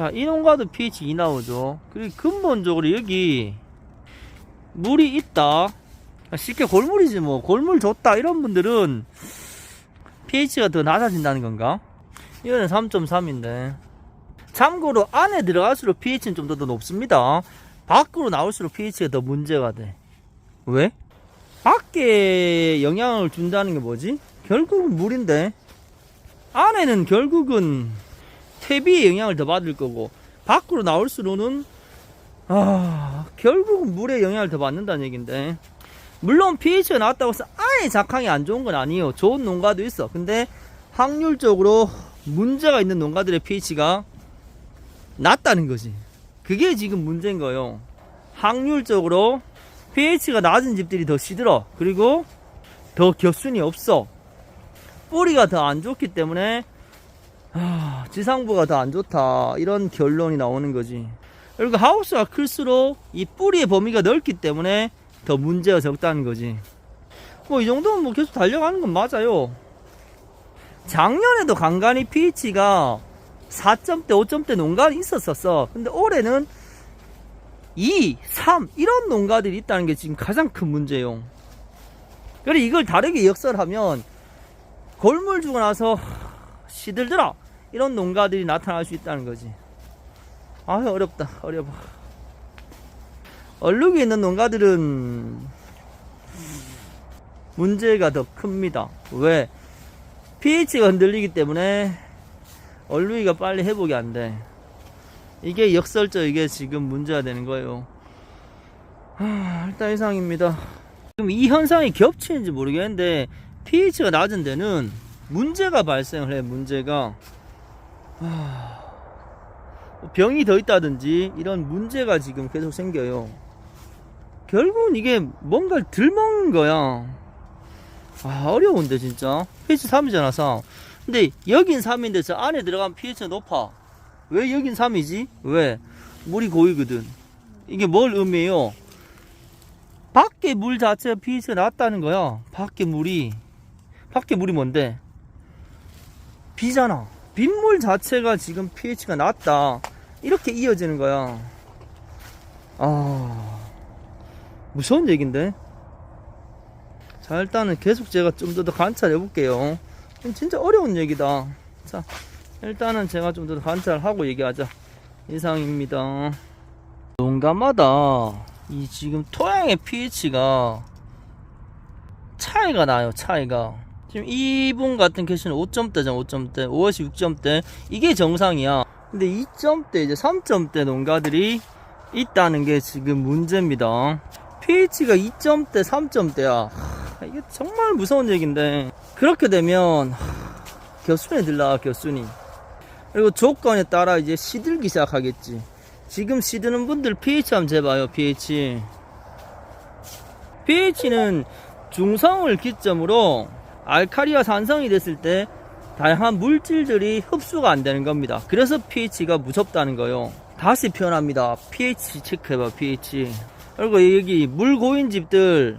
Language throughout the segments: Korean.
자, 이 농가도 pH 2 나오죠. 그리고 근본적으로 여기 물이 있다. 쉽게 골물이지 뭐. 골물 좋다. 이런 분들은 pH가 더 낮아진다는 건가? 이거는 3.3인데. 참고로 안에 들어갈수록 pH는 좀 더 높습니다. 밖으로 나올수록 pH가 더 문제가 돼. 왜? 밖에 영향을 준다는 게 뭐지? 결국은 물인데 안에는 결국은 퇴비의 영향을 더 받을 거고 밖으로 나올수록은 아 결국은 물의 영향을 더 받는다는 얘긴데. 물론 pH가 낮다고 해서 아예 작황이 안 좋은 건 아니에요. 좋은 농가도 있어. 근데 확률적으로 문제가 있는 농가들의 pH가 낮다는 거지. 그게 지금 문제인 거예요. 확률적으로 pH가 낮은 집들이 더 시들어. 그리고 더 겹순이 없어. 뿌리가 더 안 좋기 때문에 아, 지상부가 더 안 좋다. 이런 결론이 나오는 거지. 그리고 하우스가 클수록 이 뿌리의 범위가 넓기 때문에 더 문제가 적다는 거지. 뭐 이 정도면 뭐 계속 달려가는 건 맞아요. 작년에도 간간히 pH가 4점대 5점대 농가가 있었었어. 근데 올해는 2, 3 이런 농가들이 있다는 게 지금 가장 큰 문제예요 그래 이걸 다르게 역설하면 골물 주고 나서 시들더라 이런 농가들이 나타날 수 있다는 거지. 아유 어렵다. 어려워. 얼룩이 있는 농가들은 문제가 더 큽니다. 왜? pH가 흔들리기 때문에 얼룩이가 빨리 회복이 안 돼. 이게 역설적 이게 지금 문제가 되는 거예요. 하, 일단 이상입니다. 지금 이 현상이 겹치는지 모르겠는데 pH가 낮은 데는 문제가 발생을 해 문제가. 하... 병이 더 있다든지 이런 문제가 지금 계속 생겨요 결국은 이게 뭔가를 덜 먹는 거야 아 어려운데 진짜 pH 3이잖아 3 근데 여긴 3인데 저 안에 들어가면 pH가 높아 왜 여긴 3이지? 왜? 물이 고이거든 이게 뭘 의미해요? 밖에 물 자체가 pH가 낮다는 거야 밖에 물이 밖에 물이 뭔데? 비잖아. 빗물 자체가 지금 pH가 낮다. 이렇게 이어지는 거야. 아, 무서운 얘긴데? 자, 일단은 계속 제가 좀더더 관찰해 볼게요. 진짜 어려운 얘기다. 자, 일단은 제가 좀 더 관찰하고 얘기하자. 이상입니다. 농가마다 이 지금 토양의 pH가 차이가 나요, 차이가. 지금 이분 같은 케이스는 5점대잖아 5점대. 5에서 6점대. 이게 정상이야. 근데 2점대 이제 3점대 농가들이 있다는 게 지금 문제입니다. pH가 2점대 3점대야. 이게 정말 무서운 얘기인데. 그렇게 되면 겨순이 들라 겨순이. 그리고 조건에 따라 이제 시들기 시작하겠지. 지금 시드는 분들 pH 한번 재봐요 pH. pH는 중성을 기점으로 알카리와 산성이 됐을 때 다양한 물질들이 흡수가 안 되는 겁니다. 그래서 pH가 무섭다는 거요. 다시 표현합니다. pH 체크해봐, pH. 그리고 여기 물 고인 집들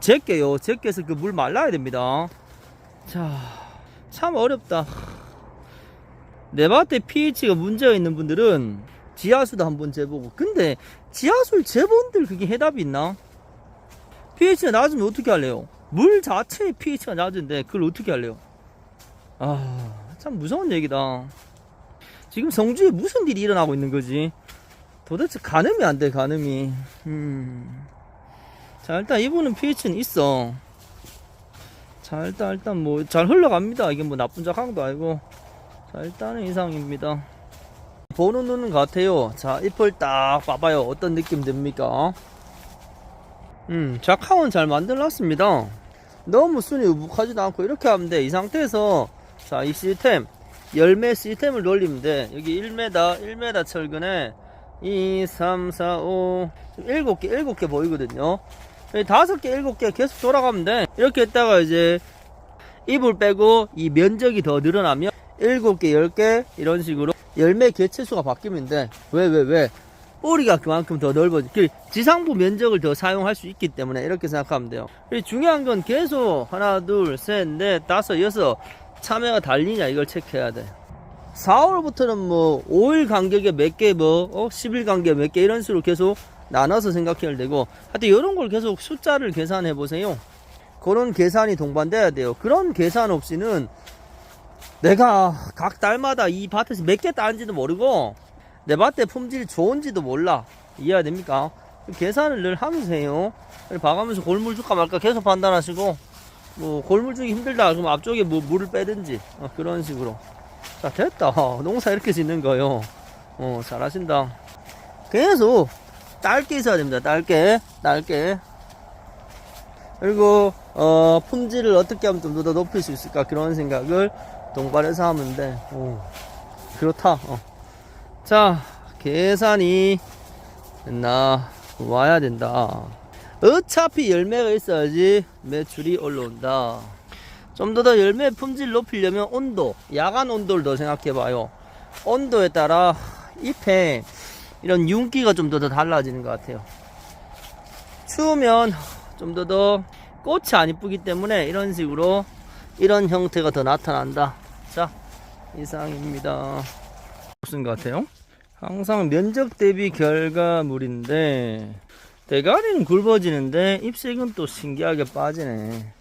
제껴요. 제껴서 그 물 말라야 됩니다. 자, 참 어렵다. 내 밭에 pH가 문제가 있는 분들은 지하수도 한번 재보고. 근데 지하수를 재본들 그게 해답이 있나? pH가 낮으면 어떻게 할래요? 물 자체의 pH가 낮은데 그걸 어떻게 할래요? 아, 참 무서운 얘기다. 지금 성주에 무슨 일이 일어나고 있는 거지? 도대체 가늠이 안 돼, 가늠이. 음. 자, 일단 이분은 pH는 있어. 자, 일단, 일단 뭐, 잘 흘러갑니다. 이게 뭐 나쁜 작황도 아니고. 자, 일단은 이상입니다. 보는 눈은 같아요. 자, 잎을 딱 봐봐요. 어떤 느낌 듭니까? 음, 작황은 잘 만들어놨습니다. 너무 순위 우북하지도 않고 이렇게 하면 돼. 이 상태에서 자, 이 시스템 열매 시스템을 돌리면 돼. 여기 1m, 1m 철근에 2, 3, 4, 5, 7개, 7개 보이거든요. 5개, 7개 계속 돌아가면 돼. 이렇게 했다가 이제 잎을 빼고 이 면적이 더 늘어나면 7개, 10개 이런 식으로 열매 개체수가 바뀌면 돼. 왜, 왜, 왜? 뿌리가 그만큼 더 넓어지. 그 지상부 면적을 더 사용할 수 있기 때문에 이렇게 생각하면 돼요. 중요한 건 계속 하나, 둘, 셋, 넷, 다섯, 여섯 참외가 달리냐 이걸 체크해야 돼. 4월부터는 뭐 5일 간격에 몇 개뭐 어, 10일 간격에 몇 개 이런 식으로 계속 나눠서 생각해야 되고 하여튼 이런 걸 계속 숫자를 계산해 보세요 그런 계산이 동반돼야 돼요 그런 계산 없이는 내가 각 달마다 이 밭에서 몇 개 따는지도 모르고 내 밭에 품질이 좋은지도 몰라. 이해가 됩니까? 계산을 늘 하면서 해요 봐가면서 골물 줄까 말까 계속 판단하시고 뭐 골물 주기 힘들다. 그럼 앞쪽에 뭐 물을 빼든지. 어, 그런 식으로. 자 됐다. 농사 이렇게 짓는 거요. 어 잘하신다. 계속 짧게 있어야 됩니다. 짧게. 짧게. 그리고 어 품질을 어떻게 하면 좀 더 높일 수 있을까? 그런 생각을 동반해서 하면 돼. 오, 그렇다. 어. 자 계산이 나? 와야 된다. 어차피 열매가 있어야지 매출이 올라온다. 좀 더 더 열매 품질 높이려면 온도 야간 온도를 더 생각해 봐요. 온도에 따라 잎에 이런 윤기가 좀 더 더 달라지는 것 같아요. 추우면 좀 더 더 꽃이 안 이쁘기 때문에 이런 식으로 이런 형태가 더 나타난다. 자 이상입니다 무슨 것 같아요. 항상 면적 대비 결과물인데 대가리는 굵어지는데 잎색은 또 신기하게 빠지네.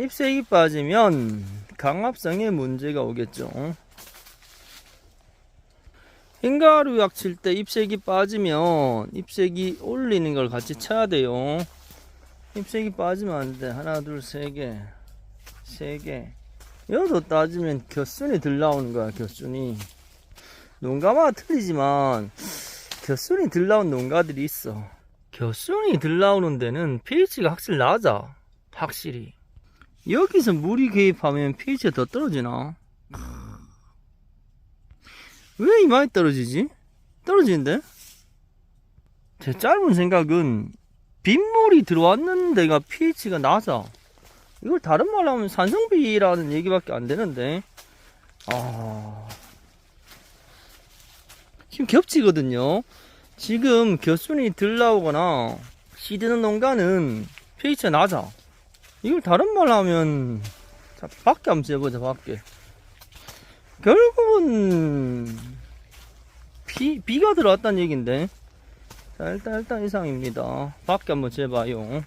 잎색이 빠지면 강압성에 문제가 오겠죠. 흰가루 약 칠 때 잎색이 빠지면 잎색이 올리는 걸 같이 쳐야 돼요. 잎색이 빠지면 안돼. 하나 둘 세 개 세개 여기서 따지면 곁순이 들 나오는 거야 곁순이 농가마다 틀리지만 곁순이 들 나온 농가들이 있어 곁순이 들 나오는 데는 pH가 확실히 낮아 확실히 여기서 물이 개입하면 pH가 더 떨어지나 왜이 많이 떨어지지? 떨어지는데? 제 짧은 생각은 빗물이 들어왔는 데가 pH가 낮아. 이걸 다른 말로 하면 산성비라는 얘기밖에 안 되는데. 아. 지금 겹치거든요. 지금 겨순이 들 나오거나 시드는 농가는 pH가 낮아. 이걸 다른 말로 하면 자, 밖에 한번 재보자, 밖에. 결국은 비, 비가 들어왔다는 얘긴데 자 일단 일단 이상입니다 밖에 한번 재봐요